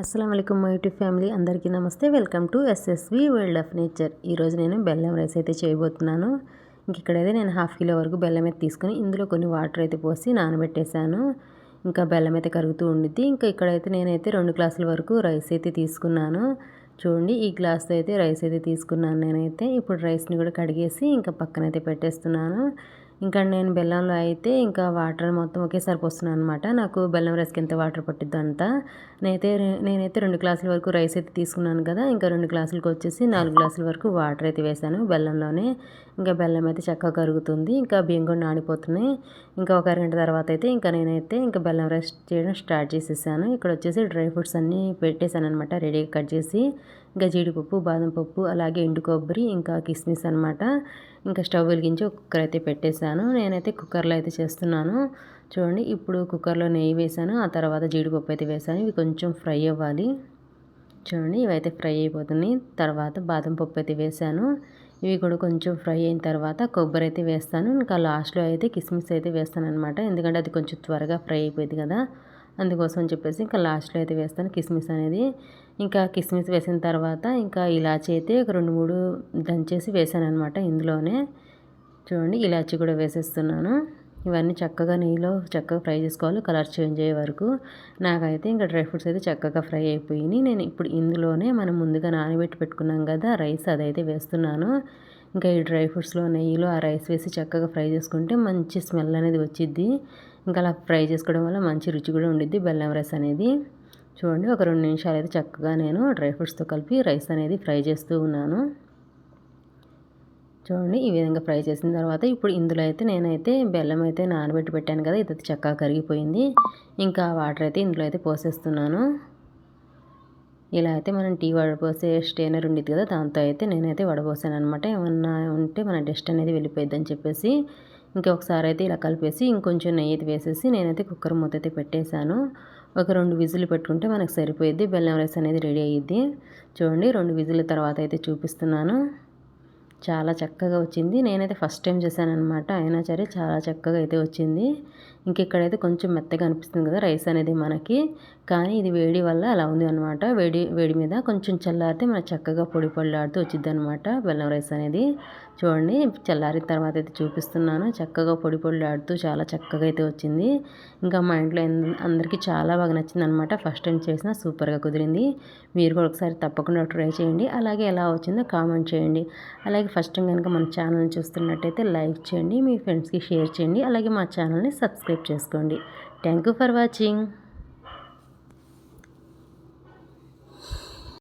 అస్సలం అయికం my YouTube family అందరికీ నమస్తే. Welcome to SSV world of nature. ఈరోజు నేను బెల్లం రైస్ అయితే చేయబోతున్నాను. ఇంక ఇక్కడైతే నేను హాఫ్ కిలో వరకు బెల్లం అయితే తీసుకొని ఇందులో కొన్ని వాటర్ అయితే పోసి నానబెట్టేశాను. ఇంకా బెల్లం అయితే కరుగుతూ ఉండిద్ది. ఇంకా ఇక్కడైతే నేనైతే రెండు గ్లాసుల వరకు రైస్ అయితే తీసుకున్నాను. చూడండి ఈ గ్లాస్తో అయితే రైస్ అయితే తీసుకున్నాను నేనైతే. ఇప్పుడు రైస్ని కూడా కడిగేసి ఇంకా పక్కనైతే పెట్టేస్తున్నాను. ఇంకా నేను బెల్లంలో అయితే ఇంకా వాటర్ మొత్తం ఒకేసారి పోస్తున్నాను అనమాట నాకు బెల్లం రైస్కి ఎంత వాటర్ పట్టిద్దో అంతా నేనైతే నేనైతే రెండు గ్లాసుల వరకు రైస్ అయితే తీసుకున్నాను కదా ఇంకా రెండు గ్లాసులకు వచ్చేసి నాలుగు గ్లాసుల వరకు వాటర్ అయితే వేసాను బెల్లంలోనే. ఇంకా బెల్లం అయితే చక్కగా కరుగుతుంది ఇంకా బియ్యం కూడా నానిపోతున్నాయి. ఇంకా ఒక అరగంట తర్వాత అయితే ఇంకా నేనైతే ఇంకా బెల్లం రైస్ చేయడం స్టార్ట్ చేసేసాను. ఇక్కడ వచ్చేసి డ్రై ఫ్రూట్స్ అన్నీ పెట్టేశాను అనమాట రెడీగా కట్ చేసి. ఇంకా జీడిపప్పు బాదం పప్పు అలాగే ఎండు కొబ్బరి ఇంకా కిస్మిస్ అనమాట ఇంకా స్టవ్ వెలిగించి కుక్కర్ అయితే పెట్టేశాను. నేనైతే కుక్కర్లో అయితే చేస్తున్నాను. చూడండి ఇప్పుడు కుక్కర్లో నెయ్యి వేసాను ఆ తర్వాత జీడిపప్పు అయితే వేసాను ఇవి కొంచెం ఫ్రై అవ్వాలి. చూడండి ఇవైతే ఫ్రై అయిపోతున్నాయి. తర్వాత బాదం పప్పు అయితే వేసాను ఇవి కూడా కొంచెం ఫ్రై అయిన తర్వాత కొబ్బరి అయితే వేస్తాను. ఇంకా లాస్ట్లో అయితే కిస్మిస్ అయితే వేస్తాను అనమాట ఎందుకంటే అది కొంచెం త్వరగా ఫ్రై అయిపోయింది కదా. అందుకోసం చెప్పేసి ఇంకా లాస్ట్లో అయితే వేస్తాను కిస్మిస్ అనేది. ఇంకా కిస్మిస్ వేసిన తర్వాత ఇంకా ఇలాచి అయితే ఒక రెండు మూడు దంచేసి వేసాను అనమాట ఇందులోనే. చూడండి ఇలాచి కూడా వేసేస్తున్నాను. ఇవన్నీ చక్కగా నెయ్యిలో చక్కగా ఫ్రై చేసుకోవాలి కలర్ చేంజ్ అయ్యే వరకు. నాకైతే ఇంకా డ్రై ఫ్రూట్స్ అయితే చక్కగా ఫ్రై అయిపోయినాయి. నేను ఇప్పుడు ఇందులోనే మనం ముందుగా నానబెట్టి పెట్టుకున్నాం కదా రైస్ అదైతే వేస్తున్నాను. ఇంకా ఈ డ్రై ఫ్రూట్స్లో నెయ్యిలో ఆ రైస్ వేసి చక్కగా ఫ్రై చేసుకుంటే మంచి స్మెల్ అనేది వచ్చిద్ది. ఇంకా అలా ఫ్రై చేసుకోవడం వల్ల మంచి రుచి కూడా ఉండిద్ది బెల్లం రైస్ అనేది. చూడండి ఒక రెండు నిమిషాలు అయితే చక్కగా నేను డ్రై ఫ్రూట్స్తో కలిపి రైస్ అనేది ఫ్రై చేస్తూ ఉన్నాను. చూడండి ఈ విధంగా ఫ్రై చేసిన తర్వాత ఇప్పుడు ఇందులో అయితే నేనైతే బెల్లం అయితే నానబెట్టి పెట్టాను కదా ఇది చక్కగా కరిగిపోయింది. ఇంకా వాటర్ అయితే ఇందులో అయితే పోసేస్తున్నాను. ఇలా అయితే మనం టీ వడపోసే స్టేనర్ ఉండేది కదా దాంతో అయితే నేనైతే వడపోసాను అనమాట ఏమన్నా ఉంటే మన డస్ట్ అనేది వెళ్ళిపోయిద్దని చెప్పేసి ఇంకొకసారి అయితే ఇలా కలిపేసి ఇంకొంచెం నెయ్యి అయితే వేసేసి నేనైతే కుక్కర్ మూత అయితే పెట్టేశాను. ఒక రెండు విజులు పెట్టుకుంటే మనకు సరిపోయిద్ది బెల్లం రైస్ అనేది రెడీ అయ్యిద్ది. చూడండి రెండు విజుల తర్వాత అయితే చూపిస్తున్నాను. చాలా చక్కగా వచ్చింది. నేనైతే ఫస్ట్ టైం చేశాననమాట అయినా సరే చాలా చక్కగా అయితే వచ్చింది. ఇంకెక్కడైతే కొంచెం మెత్తగా అనిపిస్తుంది కదా రైస్ అనేది మనకి. కానీ ఇది వేడి వల్ల అలా ఉంది అనమాట వేడి వేడి మీద కొంచెం చల్లారితే మనకు చక్కగా పొడి పొడిలాడుతూ వచ్చింది అనమాట బెల్లం రైస్ అనేది. చూడండి చల్లారిన తర్వాత అయితే చూపిస్తున్నాను. చక్కగా పొడి పొడిలాడుతూ చాలా చక్కగా అయితే వచ్చింది. ఇంకా మా ఇంట్లో అందరికీ చాలా బాగా నచ్చింది అనమాట ఫస్ట్ టైం చేసిన సూపర్గా కుదిరింది. మీరు కూడా ఒకసారి తప్పకుండా ట్రై చేయండి. అలాగే ఎలా వచ్చిందో కామెంట్ చేయండి. అలాగే ఫస్ట్ కనుక మన ఛానల్ని చూస్తున్నట్టయితే లైక్ చేయండి మీ ఫ్రెండ్స్కి షేర్ చేయండి అలాగే మా ఛానల్ని సబ్స్క్రైబ్ చేసుకోండి. Thank you for watching.